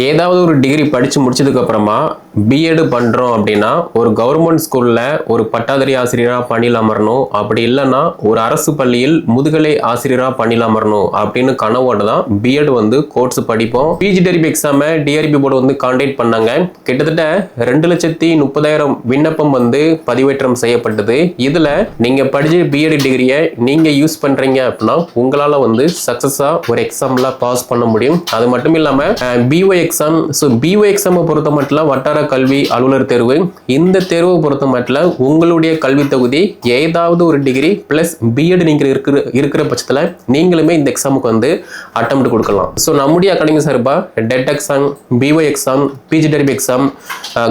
ஏதாவது ஒரு டிகிரி படித்து முடிச்சதுக்கப்புறமா பிஎட் பண்ணுறோம் அப்படின்னா ஒரு கவர்மெண்ட் ஸ்கூலில் ஒரு பட்டாதாரி ஆசிரியராக பணியில் அமரணும். அப்படி இல்லைன்னா ஒரு அரசு பள்ளியில் முதுகலை ஆசிரியராக பணியில் அமரணும் அப்படின்னு கனவோட தான் பிஎட் வந்து கோர்ஸ் படிப்போம். பிஜி டெரிபி எக்ஸாமை டிஆர்பி போர்டு வந்து கான்டாக்ட் பண்ணாங்க. கிட்டத்தட்ட ரெண்டு லட்சத்தி முப்பதாயிரம் விண்ணப்பம் வந்து பதிவேற்றம் செய்யப்பட்டது. இதில் நீங்கள் படித்த பிஎட் டிகிரியை நீங்கள் யூஸ் பண்ணுறீங்க அப்படின்னா உங்களால் வந்து சக்ஸஸாக ஒரு எக்ஸாமில் பாஸ் பண்ண முடியும். அது மட்டும் இல்லாமல் பிஒய் எக்ஸாம் ஸோ பிஓ எக்ஸாமை பொறுத்த மட்டும் வட்டார கல்வி அலுவலர் தேர்வு. இந்த தேர்வை பொறுத்த மட்டும் உங்களுடைய கல்வி தொகுதி ஏதாவது ஒரு டிகிரி ப்ளஸ் பிஎட் நீங்கள் இருக்கிற இருக்கிற பட்சத்தில் நீங்களுமே இந்த எக்ஸாமுக்கு வந்து அட்டம் கொடுக்கலாம். ஸோ நம்முடைய அகாடமி சார்பாக TET exam PO exam PG TRB exam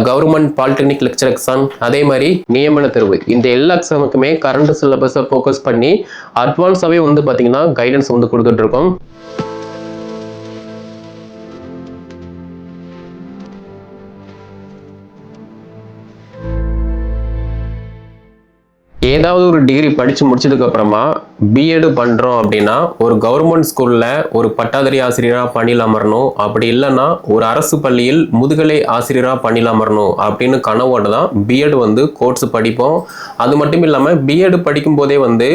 government polytechnic lecture exam அதே மாதிரி நியமன தேர்வு. இந்த எல்லா எக்ஸாமுக்குமே கரண்ட் சிலபஸை ஃபோக்கஸ் பண்ணி அட்வான்ஸாகவே வந்து பார்த்தீங்கன்னா கைடன்ஸ் வந்து கொடுத்துட்டு ஏதாவது ஒரு டிகிரி படித்து முடிச்சதுக்கு அப்புறமா பிஎட் பண்ணுறோம் அப்படின்னா ஒரு கவர்மெண்ட் ஸ்கூலில் ஒரு பட்டாதாரி ஆசிரியராக பணியில் அமரணும். அப்படி இல்லைன்னா ஒரு அரசு பள்ளியில் முதுகலை ஆசிரியராக பணியில் அமரணும் அப்படின்னு கனவோட தான் பிஎட் வந்து கோர்ஸ் படிப்போம். அது மட்டும் இல்லாமல் பிஎட் படிக்கும்போதே வந்து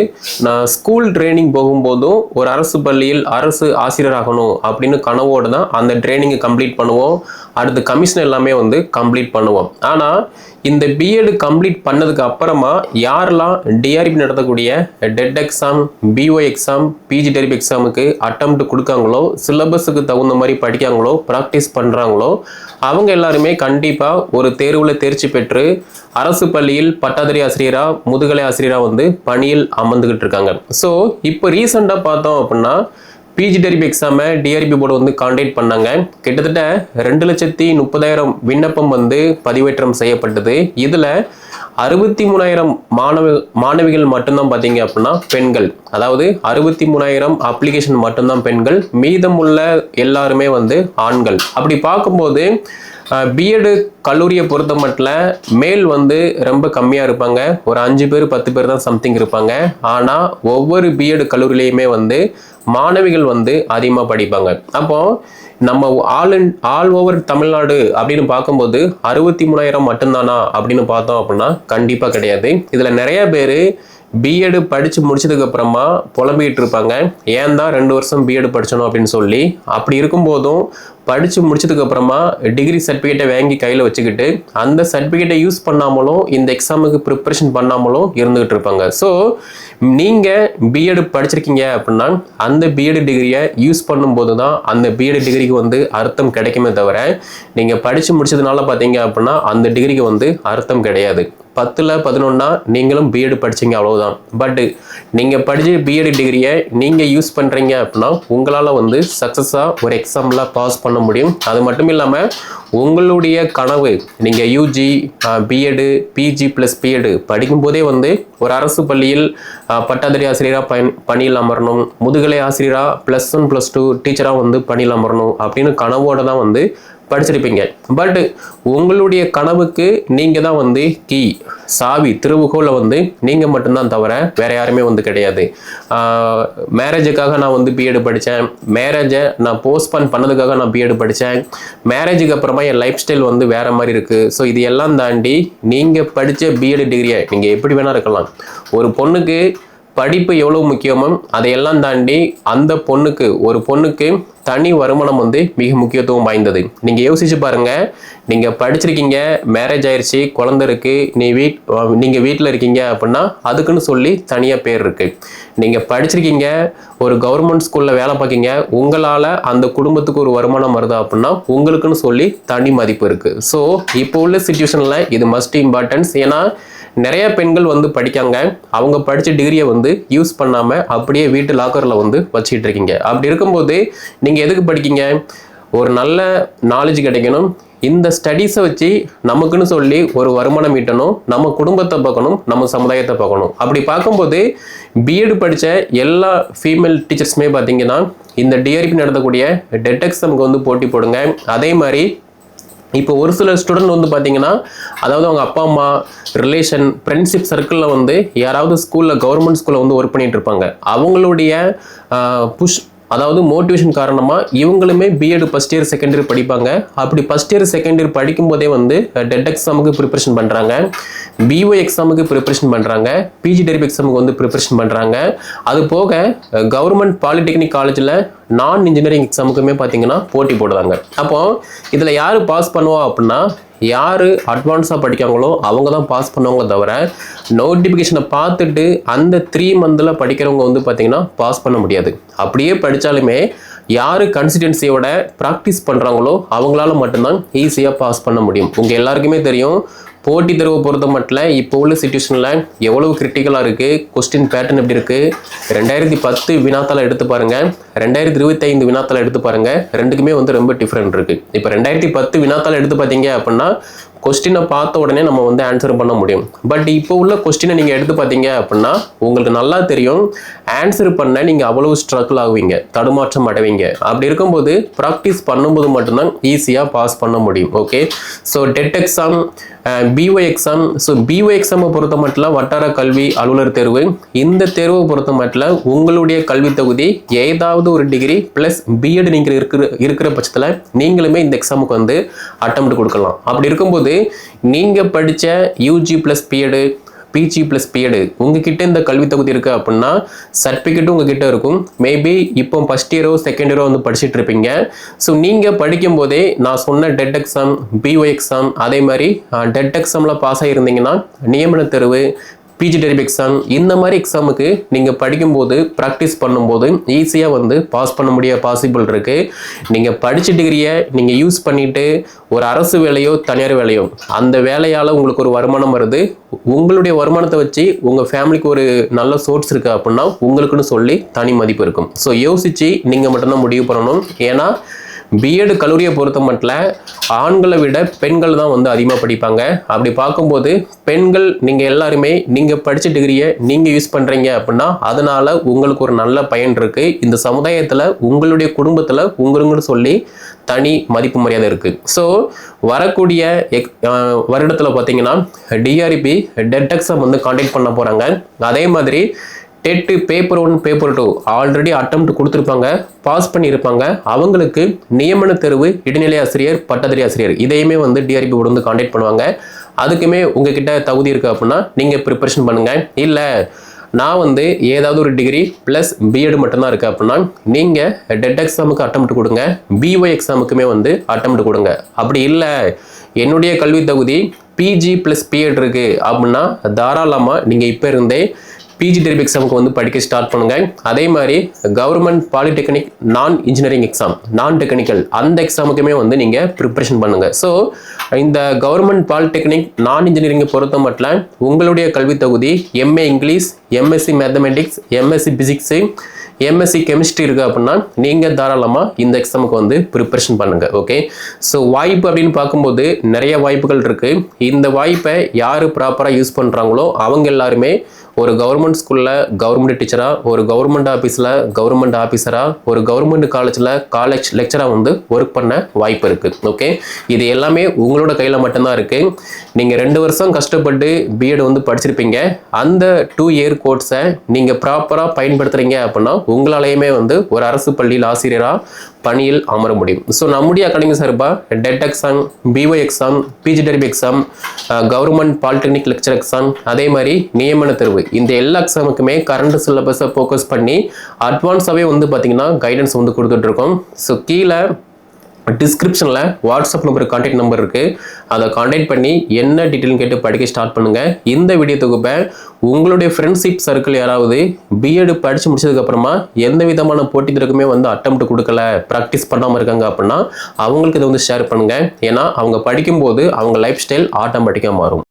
நான் ஸ்கூல் ட்ரைனிங் போகும்போதும் ஒரு அரசு பள்ளியில் அரசு ஆசிரியர் ஆகணும் அப்படின்னு கனவோடு தான் அந்த ட்ரைனிங்கை கம்ப்ளீட் பண்ணுவோம். அடுத்து கமிஷன் எல்லாமே வந்து கம்ப்ளீட் பண்ணுவோம். ஆனால் இந்த பிஎட் கம்ப்ளீட் பண்ணதுக்கு அப்புறமா யாரெல்லாம் டிஆர்பி நடத்தக்கூடிய TET exam exam PO exam PG TRB எக்ஸாமுக்கு அட்டம்ப்ட் கொடுக்காங்களோ சிலபஸுக்கு தகுந்த மாதிரி படிக்காங்களோ ப்ராக்டிஸ் பண்ணுறாங்களோ அவங்க எல்லாருமே கண்டிப்பாக ஒரு தேர்வில் தேர்ச்சி பெற்று அரசு பள்ளியில் பட்டாதாரி ஆசிரியராக முதுகலை ஆசிரியராக வந்து பணியில் அமர்ந்துக்கிட்டு இருக்காங்க. ஸோ இப்போ ரீசெண்டாக பார்த்தோம் அப்படின்னா பிஜி டெரிப் எக்ஸாமை டிஆர்பி போர்டு வந்து காண்டாக்ட் பண்ணாங்க. கிட்டத்தட்ட ரெண்டு லட்சத்தி முப்பதாயிரம் விண்ணப்பம் வந்து பதிவேற்றம் செய்யப்பட்டது. இதில் அறுபத்தி மூணாயிரம் மாணவ மாணவிகள் மட்டும்தான் பார்த்தீங்க அப்படின்னா பெண்கள். அதாவது அறுபத்தி மூணாயிரம் அப்ளிகேஷன் மட்டும்தான் பெண்கள். மீதமுள்ள எல்லாருமே வந்து ஆண்கள். அப்படி பார்க்கும்போது பிஎடு கல்லூரியை பொறுத்த மட்டும் மேல் வந்து ரொம்ப கம்மியாக இருப்பாங்க. ஒரு அஞ்சு பேர் பத்து பேர் தான் சம்திங் இருப்பாங்க. ஆனால் ஒவ்வொரு பிஎட் கல்லூரியிலையுமே வந்து மாணவிகள் வந்து அதிகமாக படிப்பாங்க. அப்போது நம்ம all in all over Tamil Nadu அப்படின்னு பார்க்கும்போது அறுபத்தி மூணாயிரம் மட்டும்தானா அப்படின்னு பார்த்தோம் அப்படின்னா கண்டிப்பாக கிடையாது. இதில் நிறைய பேர் பிஎட் படித்து முடிச்சதுக்கு அப்புறமா இருப்பாங்க. ஏன் தான் ரெண்டு வருஷம் பிஎட் படிச்சணும் அப்படின்னு சொல்லி. அப்படி இருக்கும்போதும் படித்து முடிச்சதுக்கு அப்புறமா டிகிரி சர்டிஃபிகேட்டை வாங்கி கையில் வச்சுக்கிட்டு அந்த சர்டிஃபிகேட்டை யூஸ் பண்ணாமலும் இந்த எக்ஸாமுக்கு ப்ரிப்பரேஷன் பண்ணாமலும் இருந்துகிட்டு இருப்பாங்க. ஸோ நீங்கள் பிஎட் படிச்சிருக்கீங்க அப்படின்னா அந்த பிஎட் டிகிரியை யூஸ் பண்ணும்போது தான் அந்த பிஎட் டிகிரிக்கு வந்து அர்த்தம் கிடைக்குமே தவிர நீங்கள் படித்து முடிச்சதுனால பார்த்தீங்க அப்படின்னா அந்த டிகிரிக்கு வந்து அர்த்தம் கிடையாது. பத்தில் பதினொன்னா நீங்களும் பிஎட் படிச்சீங்க அவ்வளவுதான். பட்டு நீங்கள் படித்த பிஎட் டிகிரியை நீங்கள் யூஸ் பண்ணுறீங்க அப்படின்னா உங்களால் வந்து சக்ஸஸாக ஒரு எக்ஸாமில் பாஸ் பண்ண முடியும். அது மட்டும் இல்லாமல் உங்களுடைய கனவு நீங்கள் UG BEd PG plus BEd படிக்கும்போதே வந்து ஒரு அரசு பள்ளியில் பட்டாதிரி பட்டாதாரி ஆசிரியராக பயன் பணியில் அமரணும். முதுகலை ஆசிரியராக ப்ளஸ் ஒன் ப்ளஸ் டூ டீச்சராக வந்து பணியில் அமரணும் அப்படின்னு கனவோடு தான் வந்து படிச்சிருப்பீங்க. பட் உங்களுடைய கனவுக்கு நீங்கள் தான் வந்து கீ சாவி திருவுகோலை வந்து நீங்கள் மட்டும்தான் தவிர வேறு யாருமே வந்து கிடையாது. மேரேஜுக்காக நான் வந்து பிஎட் படித்தேன் மேரேஜை நான் போஸ்ட்பான் பண்ணதுக்காக நான் பிஎட் படித்தேன் மேரேஜுக்கு அப்புறமா என் லைஃப் ஸ்டைல் வந்து வேறு மாதிரி இருக்குது ஸோ இது எல்லாம் தாண்டி நீங்கள் படித்த பிஎட் டிகிரியை நீங்கள் எப்படி வேணால் இருக்கலாம். ஒரு பொண்ணுக்கு படிப்பு எவ்வளோ முக்கியமோ அதையெல்லாம் தாண்டி அந்த பொண்ணுக்கு ஒரு பொண்ணுக்கு தனி வருமானம் வந்து மிக முக்கியத்துவம் வாய்ந்தது. நீங்கள் யோசிச்சு பாருங்க நீங்கள் படிச்சிருக்கீங்க மேரேஜ் ஆயிடுச்சு குழந்த இருக்கு நீ வீட் நீங்கள் வீட்டில் இருக்கீங்க அப்படின்னா அதுக்குன்னு சொல்லி தனியாக பேர் இருக்கு. நீங்கள் படிச்சிருக்கீங்க ஒரு கவர்மெண்ட் ஸ்கூலில் வேலை பார்க்கீங்க உங்களால் அந்த குடும்பத்துக்கு ஒரு வருமானம் வருது அப்படின்னா உங்களுக்குன்னு சொல்லி தனி மதிப்பு இருக்குது ஸோ இப்போ உள்ள சுச்சுவேஷனில் இது மஸ்ட் இம்பார்ட்டன்ஸ் ஏன்னா நிறைய பெண்கள் வந்து படிக்காங்க. அவங்க படித்த டிகிரியை வந்து யூஸ் பண்ணாமல் அப்படியே வீட்டு லாக்கரில் வந்து வச்சுக்கிட்டு இருக்கீங்க. அப்படி இருக்கும்போது நீங்கள் எதுக்கு படிக்கீங்க? ஒரு நல்ல நாலேஜ் கிடைக்கணும். இந்த ஸ்டடீஸை வச்சு நமக்குன்னு சொல்லி ஒரு வருமானம் ஈட்டணும். நம்ம குடும்பத்தை பார்க்கணும். நம்ம சமுதாயத்தை பார்க்கணும். அப்படி பார்க்கும்போது பிஎட் படித்த எல்லா ஃபீமேல் டீச்சர்ஸுமே பார்த்தீங்கன்னா இந்த டிஆர்பி நடத்தக்கூடிய டெட் எக்ஸாமுக்கு வந்து போட்டி போடுங்க. அதே மாதிரி இப்போ ஒரு சில ஸ்டூடெண்ட் வந்து பார்த்தீங்கன்னா அதாவது அவங்க அப்பா அம்மா ரிலேஷன் ஃப்ரெண்ட்ஷிப் சர்க்கிளில் வந்து யாராவது ஸ்கூலில் கவர்மெண்ட் ஸ்கூலில் வந்து ஒர்க் பண்ணிகிட்டு இருப்பாங்க. அவங்களுடைய புஷ் அதாவது மோட்டிவேஷன் காரணமாக இவங்களுமே BEd first year second year படிப்பாங்க. அப்படி ஃபஸ்ட் இயர் செகண்ட் இயர் படிக்கும் போதே வந்து டெட் எக்ஸாமுக்கு ப்ரிப்பரேஷன் பண்ணுறாங்க பிஓ எக்ஸாமுக்கு ப்ரிப்பரேஷன் பண்ணுறாங்க பிஜி டெரிப் எக்ஸாமுக்கு வந்து ப்ரிப்பரேஷன் பண்ணுறாங்க அது போக கவர்மெண்ட் பாலிடெக்னிக் காலேஜில் நான் இன்ஜினியரிங் எக்ஸாமுக்குமே பார்த்தீங்கன்னா போட்டி போடுறாங்க. அப்போது இதில் யார் பாஸ் பண்ணுவா அப்படின்னா யார் அட்வான்ஸாக படிக்காங்களோ அவங்க தான் பாஸ் பண்ணுவாங்க தவிர நோட்டிஃபிகேஷனை பார்த்துட்டு அந்த த்ரீ மந்தில் படிக்கிறவங்க வந்து பார்த்திங்கன்னா பாஸ் பண்ண முடியாது. அப்படியே படித்தாலுமே யார் கன்சிஸ்டன்சியோட ப்ராக்டிஸ் பண்ணுறாங்களோ அவங்களால மட்டும்தான் ஈஸியாக பாஸ் பண்ண முடியும். உங்கள் எல்லாருக்குமே தெரியும் போட்டி தேர்வை பொறுத்த மட்டும் இப்போ உள்ள சுச்சுவேஷனில் எவ்வளவு கிரிட்டிக்கலாக இருக்குது கொஸ்டின் பேட்டர்ன் எப்படி இருக்குது ரெண்டாயிரத்தி பத்து வினாத்தால் எடுத்து பாருங்கள் ரெண்டாயிரத்தி இருபத்தைந்து வினாத்தால் எடுத்து பாருங்கள் ரெண்டுக்குமே வந்து ரொம்ப டிஃப்ரெண்ட் இருக்குது இப்போ ரெண்டாயிரத்தி பத்து வினாத்தால் எடுத்து பார்த்தீங்க அப்படின்னா கொஸ்டினை பார்த்த உடனே நம்ம வந்து ஆன்சர் பண்ண முடியும். பட் இப்போ உள்ள கொஸ்டினை நீங்கள் எடுத்து பார்த்தீங்க அப்படின்னா உங்களுக்கு நல்லா தெரியும். ஆன்சர் பண்ண நீங்கள் அவ்வளவு ஸ்ட்ரகிள் ஆகுவீங்க. தடுமாற்றம் அடைவீங்க. அப்படி இருக்கும்போது ப்ராக்டிஸ் பண்ணும்போது மட்டும்தான் ஈஸியாக பாஸ் பண்ண முடியும். Okay so TET exam PO exam so PO எக்ஸாமை பொறுத்த மட்டும் வட்டார கல்வி அலுவலர் தேர்வு. இந்த தேர்வை பொறுத்த மட்டும் உங்களுடைய கல்வி தகுதி ஏதாவது ஒரு டிகிரி ப்ளஸ் பிஎட் நீங்கள் இருக்கிற இருக்கிற பட்சத்தில் நீங்களுமே இந்த எக்ஸாமுக்கு வந்து அட்டம் கொடுக்கலாம். அப்படி இருக்கும்போது நீங்கள் படித்த UG plus BEd PG plus BEd உங்ககிட்ட இந்த கல்வி தகுதி இருக்குது அப்படின்னா சர்டிஃபிகேட்டும் உங்ககிட்ட இருக்கும். மேபி இப்போ ஃபஸ்ட் இயரோ செகண்ட் இயரோ வந்து படிச்சுட்டு இருப்பீங்க. ஸோ நீங்கள் படிக்கும் போதே நான் சொன்ன டெட் எக்ஸாம் பிஓ எக்ஸாம் அதே மாதிரி டெட் எக்ஸாமில் பாஸ் ஆகியிருந்தீங்கன்னா நியமன தேர்வு பிஜி டெரிப் எக்ஸாம் இந்த மாதிரி எக்ஸாமுக்கு நீங்கள் படிக்கும்போது ப்ராக்டிஸ் பண்ணும்போது ஈஸியாக வந்து பாஸ் பண்ண முடிய பாசிபிள் இருக்குது நீங்கள் படித்த டிகிரியை நீங்கள் யூஸ் பண்ணிவிட்டு ஒரு அரசு வேலையோ தனியார் வேலையோ அந்த வேலையால் உங்களுக்கு ஒரு வருமானம் வருது. உங்களுடைய வருமானத்தை வச்சு உங்கள் ஃபேமிலிக்கு ஒரு நல்ல சோர்ஸ் இருக்குது அப்படின்னா உங்களுக்குன்னு சொல்லி தனி மதிப்பு இருக்கும். ஸோ யோசித்து நீங்கள் மட்டும்தான் முடிவு பண்ணணும். ஏன்னா பிஎட் கல்லூரியை பொறுத்த மட்டும் ஆண்களை விட பெண்கள் தான் வந்து அதிகமாக படிப்பாங்க. அப்படி பார்க்கும்போது பெண்கள் நீங்கள் எல்லாருமே நீங்கள் படித்த டிகிரியை நீங்கள் யூஸ் பண்ணுறீங்க அப்படின்னா அதனால் உங்களுக்கு ஒரு நல்ல பயன் இருக்குது இந்த சமுதாயத்தில் உங்களுடைய குடும்பத்தில் உங்களுங்கன்னு சொல்லி தனி மதிப்பு மரியாதை இருக்குது ஸோ வரக்கூடிய எக் வருடத்தில் பார்த்தீங்கன்னா டிஆர்பி டெட் வந்து காண்டாக்ட் பண்ண போகிறாங்க அதே மாதிரி TET paper one paper two already attempt கொடுத்துருப்பாங்க பாஸ் பண்ணியிருப்பாங்க. அவங்களுக்கு நியமன தேர்வு இடைநிலை ஆசிரியர் பட்டதாரி ஆசிரியர் இதையுமே வந்து டிஆர்பி வந்து காண்டாக்ட் பண்ணுவாங்க. அதுக்குமே உங்ககிட்ட தகுதி இருக்குது அப்படின்னா நீங்கள் ப்ரிப்பரேஷன் பண்ணுங்கள் இல்லை நான் வந்து ஏதாவது ஒரு டிகிரி ப்ளஸ் பிஎட் மட்டும்தான் இருக்குது அப்படின்னா நீங்கள் டெட் எக்ஸாமுக்கு அட்டம் கொடுங்க. பிஒய் எக்ஸாமுக்குமே வந்து அட்டம் கொடுங்க. அப்படி இல்லை என்னுடைய கல்வி தகுதி பிஜி ப்ளஸ் பிஎட் இருக்குது அப்படின்னா தாராளமாக நீங்கள் இப்போ இருந்தே பிஜி டெரிப் எக்ஸாமுக்கு வந்து படிக்க ஸ்டார்ட் பண்ணுங்க. அதே மாதிரி government polytechnic non engineering exam non technical அந்த எக்ஸாமுக்குமே வந்து நீங்கள் ப்ரிப்பரேஷன் பண்ணுங்க. ஸோ இந்த கவர்மெண்ட் பாலிடெக்னிக் நான் இன்ஜினியரிங்கை பொறுத்த மட்டும் உங்களுடைய கல்வி தகுதி MA English MSc mathematics MSc physics MSc chemistry இருக்குது அப்படின்னா நீங்கள் தாராளமாக இந்த எக்ஸாமுக்கு வந்து ப்ரிப்பரேஷன் பண்ணுங்கள் ஓகே ஸோ வாய்ப்பு அப்படின்னு பார்க்கும்போது நிறைய வாய்ப்புகள் இருக்குது இந்த வாய்ப்பை யார் ப்ராப்பராக யூஸ் பண்ணுறாங்களோ அவங்க எல்லாருமே ஒரு கவர்மெண்ட் ஸ்கூலில் கவர்மெண்ட் டீச்சராக ஒரு கவர்மெண்ட் ஆஃபீஸில் கவர்மெண்ட் ஆஃபீஸராக ஒரு கவர்மெண்ட் காலேஜில் காலேஜ் லெக்சராக வந்து ஒர்க் பண்ண வாய்ப்பு இருக்குது ஓகே இது எல்லாமே உங்களோட கையில் மட்டும்தான் இருக்குது நீங்கள் ரெண்டு வருஷம் கஷ்டப்பட்டு பிஎட் வந்து படிச்சிருப்பீங்க. அந்த டூ இயர் கோர்ஸை நீங்கள் ப்ராப்பராக பயன்படுத்துகிறீங்க அப்படின்னா உங்களாலேயுமே வந்து ஒரு அரசு பள்ளியில் ஆசிரியராக பணியில் அமர முடியும். ஸோ நம்முடைய அகாடமி சார்பாக TET exam PO exam PG TRB exam government polytechnic lecture exam அதே மாதிரி நியமன தேர்வு. இந்த எல்லா எக்ஸாமுக்குமே கரண்ட் சிலபஸை ஃபோக்கஸ் பண்ணி அட்வான்ஸாகவே வந்து பார்த்தீங்கன்னா கைடன்ஸ் வந்து கொடுத்துட்ருக்கோம் ஸோ கீழே டிஸ்கிரிப்ஷனில் வாட்ஸ்அப் நம்பர் கான்டாக்ட் நம்பர் இருக்குது அதை கான்டாக்ட் பண்ணி என்ன டீட்டெயில்னு கேட்டு படிக்க ஸ்டார்ட் பண்ணுங்கள் இந்த வீடியோ தொகுப்பை உங்களுடைய ஃப்ரெண்ட்ஷிப் சர்க்கிள் யாராவது பிஎட் படித்து முடிச்சதுக்கப்புறமா எந்த விதமான போட்டிகளுக்குமே வந்து அட்டம்ப்ட் கொடுக்கல ப்ராக்டிஸ் பண்ணாமல் இருக்காங்க அப்படின்னா அவங்களுக்கு இதை வந்து ஷேர் பண்ணுங்கள் ஏன்னா அவங்க படிக்கும்போது அவங்க லைஃப் ஸ்டைல் ஆட்டோமேட்டிக்காக மாறும்.